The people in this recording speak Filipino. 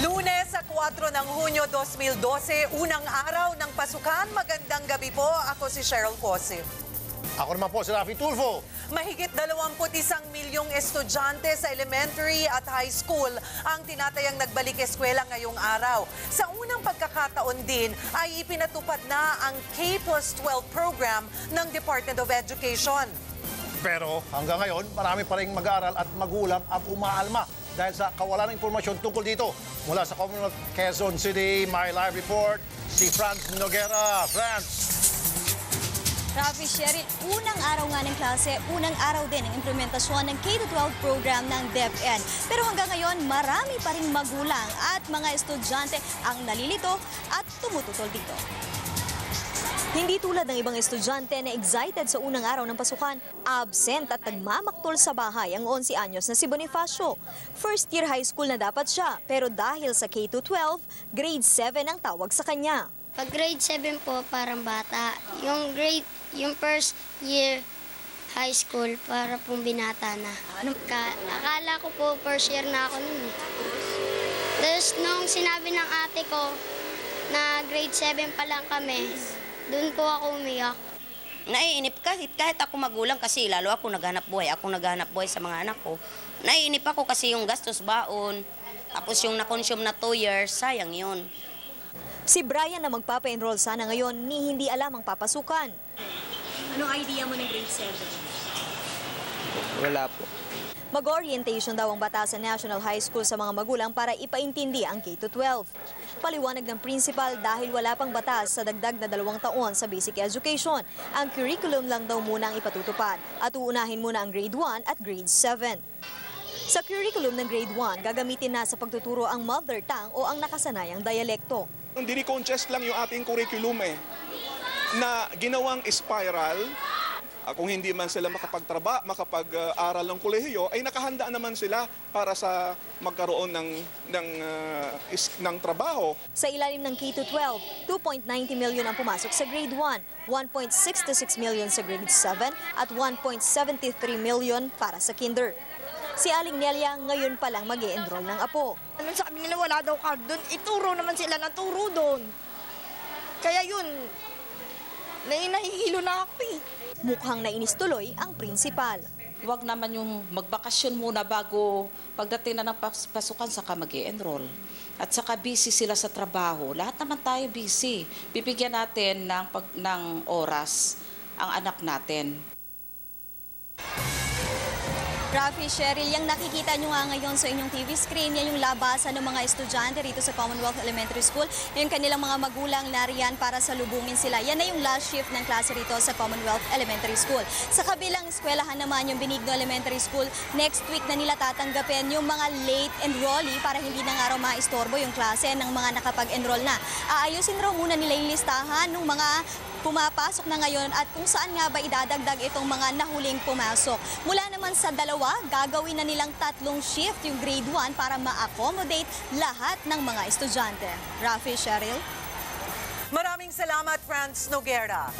Lunes sa 4 ng Hunyo 2012, unang araw ng pasukan. Magandang gabi po. Ako si Cheryl Cosip. Ako naman po si Rafi Tulfo. Mahigit 21 milyong estudyante sa elementary at high school ang tinatayang nagbalik eskwela ngayong araw. Sa unang pagkakataon din ay ipinatupad na ang K-12 program ng Department of Education. Pero hanggang ngayon, marami pa rin mag-aaral at magulang ang umaalma dahil sa kawalan ng impormasyon tungkol dito. Mula sa Commonwealth Quezon City, My Live Report, si Franz Noguera. Franz! Rafi Sheryl, unang araw nga ng klase, unang araw din ang implementasyon ng K-12 program ng DepEd. Pero hanggang ngayon, marami pa rin magulang at mga estudyante ang nalilito at tumututol dito. Hindi tulad ng ibang estudyante na excited sa unang araw ng pasukan, absent at nagmamaktol sa bahay ang 11 anyos na si Bonifacio. First year high school na dapat siya, pero dahil sa K-12, grade 7 ang tawag sa kanya. Pag grade 7 po, parang bata. Yung grade, yung first year high school, para pong binata na. Ka, akala ko po first year na ako nun eh. Tapos nung sinabi ng ate ko na grade 7 pa lang kami, doon po ako umiyak. Naiinip kahit, kahit ako magulang kasi lalo ako naghanap buhay. Ako naghanap buhay sa mga anak ko. Naiinip ako kasi yung gastos baon. Tapos yung na-consume na 2 years, sayang yun. Si Brian na magpapa-enroll sana ngayon ni hindi alam ang papasukan. Anong idea mo ng grade 7? Wala po. Mag-orientation daw ang bata sa National High School sa mga magulang para ipaintindi ang K-12. Paliwanag ng principal dahil wala pang batas sa dagdag na dalawang taon sa basic education. Ang curriculum lang daw muna ang ipatutupad at uunahin muna ang grade 1 at grade 7. Sa curriculum ng grade 1, gagamitin na sa pagtuturo ang mother tongue o ang nakasanayang dialekto. Hindi contest lang yung ating curriculum eh, na ginawang spiral. Ah, kung hindi man sila makapagtraba, makapag-aral ng kolehiyo, ay nakahanda naman sila para sa magkaroon ng, ng, ah, is- ng trabaho. Sa ilalim ng K-12, 2.90 million ang pumasok sa grade 1, 1.66 million sa grade 7 at 1.73 million para sa kinder. Si Aling Nelia ngayon pa lang mag enroll ng apo. Ano sabi nila wala daw card doon, ituro naman sila ng turo doon. Kaya yun, nai nahihilo na ako eh. Mukhang nainis tuloy ang principal. Huwag naman yung magbakasyon muna bago pagdating na ng pas- pasukan saka mag enroll At saka busy sila sa trabaho. Lahat naman tayo busy. Bibigyan natin ng, pag, ng oras ang anak natin. Rafi Cheryl, yung nakikita nyo nga ngayon sa inyong TV screen, yan yung labasan ng mga estudyante rito sa Commonwealth Elementary School. Yung kanilang mga magulang nariyan para salubungin sila. Yan na yung last shift ng klase rito sa Commonwealth Elementary School. Sa kabilang eskwelahan naman yung Benigno Elementary School, next week na nila tatanggapin yung mga late enrollee para hindi na nga raw maistorbo yung klase ng mga nakapag-enroll na. Aayusin raw muna nila yung listahan ng mga pumapasok na ngayon at kung saan nga ba idadagdag itong mga nahuling pumasok. Mula naman sa dalawa, gagawin na nilang tatlong shift yung grade 1 para ma-accommodate lahat ng mga estudyante. Rafi Cheryl? Maraming salamat, Franz Noguera.